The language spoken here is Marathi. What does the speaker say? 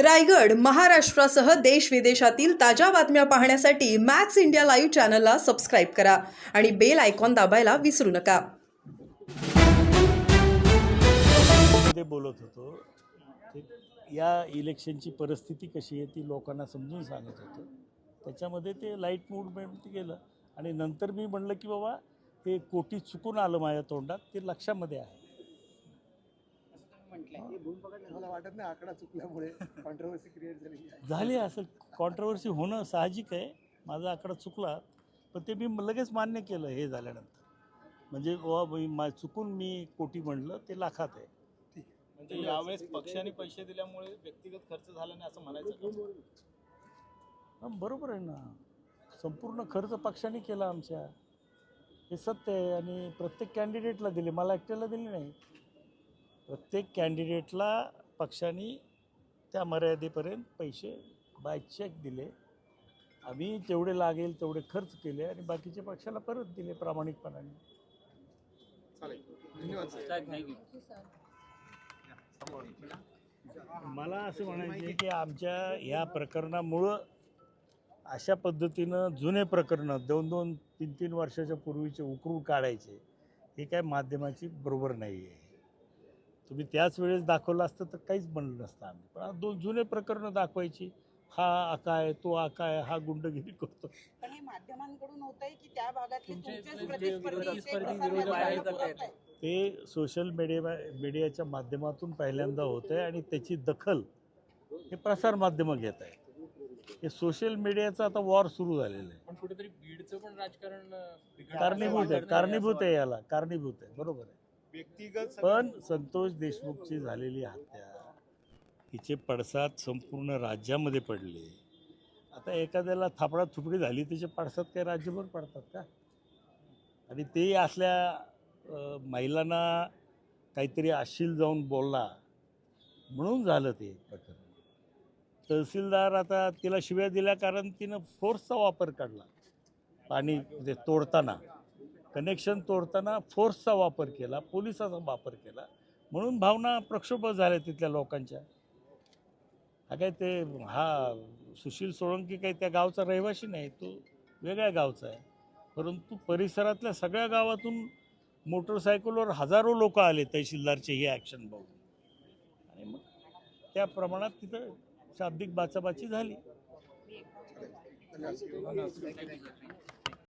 रायगड महाराष्ट्रासह देश विदेशातील ताज्या बातम्या पाहण्यासाठी मॅक्स इंडिया लाईव्ह चॅनलला सबस्क्राईब करा आणि बेल आयकॉन दाबायला विसरू नका. बोलत होतो ते या इलेक्शनची परिस्थिती कशी आहे ती लोकांना समजून सांगत होतो. त्याच्यामध्ये ते लाइट मूवमेंट केलं आणि नंतर मी म्हणलं की बाबा ते कोटी चुकून आलं माझ्या तोंडात ते लक्षामध्ये आहे. मला वाटत नाही आकडा चुकल्यामुळे कॉन्ट्रोवर्सी क्रिएट झाली असेल. कॉन्ट्रोवर्सी होणं साहजिक आहे. माझा आकडा चुकला. पण ते मी लगेच मान्य केलं हे झाल्यानंतर. म्हणजे बाबा मी मा चुकून मी कोटी म्हणलं ते लाखात आहे. म्हणजे यावेळेस पक्षाने पैसे दिल्यामुळे व्यक्तिगत खर्च झाला नाही असं म्हणायचं बरोबर आहे ना. संपूर्ण खर्च पक्षाने केला आमच्या. हे सत्य आहे आणि प्रत्येक कॅन्डिडेटला दिले. मला एकट्याला दिले नाही. प्रत्येक कॅन्डिडेटला पक्षाने त्या मर्यादेपर्यंत पैसे बाय चेक दिले. आम्ही जेवढे लागेल तेवढे खर्च केले आणि बाकीचे पक्षाला परत दिले प्रामाणिकपणाने. चालेल. धन्यवाद सर. मला असं म्हणायचं आहे की आमच्या ह्या प्रकरणामुळं अशा पद्धतीनं जुने प्रकरणं दोन दोन तीन तीन वर्षाच्या पूर्वीचे उकरून काढायचे हे काय माध्यमाची बरोबर नाही आहे तुम्ही त्याच वेळेस दाखवलं असतं तर काहीच बनलं नसतं आम्ही. पण दोन जुने प्रकरणं दाखवायची. हा आका आहे तो आका आहे हा गुंडगिरी करतो. पण हे माध्यमांकडून होत आहे की त्या भागातले प्रसार. ते सोशल मीडिया मीडियाच्या माध्यमातून पहिल्यांदा होतं आहे आणि त्याची दखल हे प्रसारमाध्यमं घेत आहे हे सोशल मीडियाचा आता वॉर सुरू झालेलं आहे. पण कुठेतरी बीडचं पण राजकारण कारणीभूत आहे कारणीभूत आहे याला कारणीभूत आहे. बरोबर आहे. व्यक्तिगत पण संतोष देशमुखची झालेली हत्या हिचे पडसाद संपूर्ण राज्यामध्ये पडले. आता एखाद्याला थापडा थुपडी झाली त्याचे पडसाद काही राज्यभर पडतात का? आणि ते असल्या महिलांना काहीतरी आशील जाऊन बोलला म्हणून झालं ते प्रकरण. तहसीलदार आता तिला शिव्या दिल्या कारण तिनं फोर्सचा वापर काढला. पाणी ते तोडताना. कनेक्शन तोडताना फोर्सचा वापर केला पोलिसाचा वापर केला. म्हणून भावना प्रक्षोभ झाल्या तिथल्या लोकांच्या. हा काय ते हा सुशील सोळंकी काही त्या गावचा रहिवासी नाही तो वेगळ्या गावचा आहे. परंतु परिसरातल्या सगळ्या गावातून मोटरसायकलवर हजारो लोक आले तहसीलदारचे ही ॲक्शन बघून. आणि मग त्या प्रमाणात तिथं शाब्दिक बाचाबाची झाली.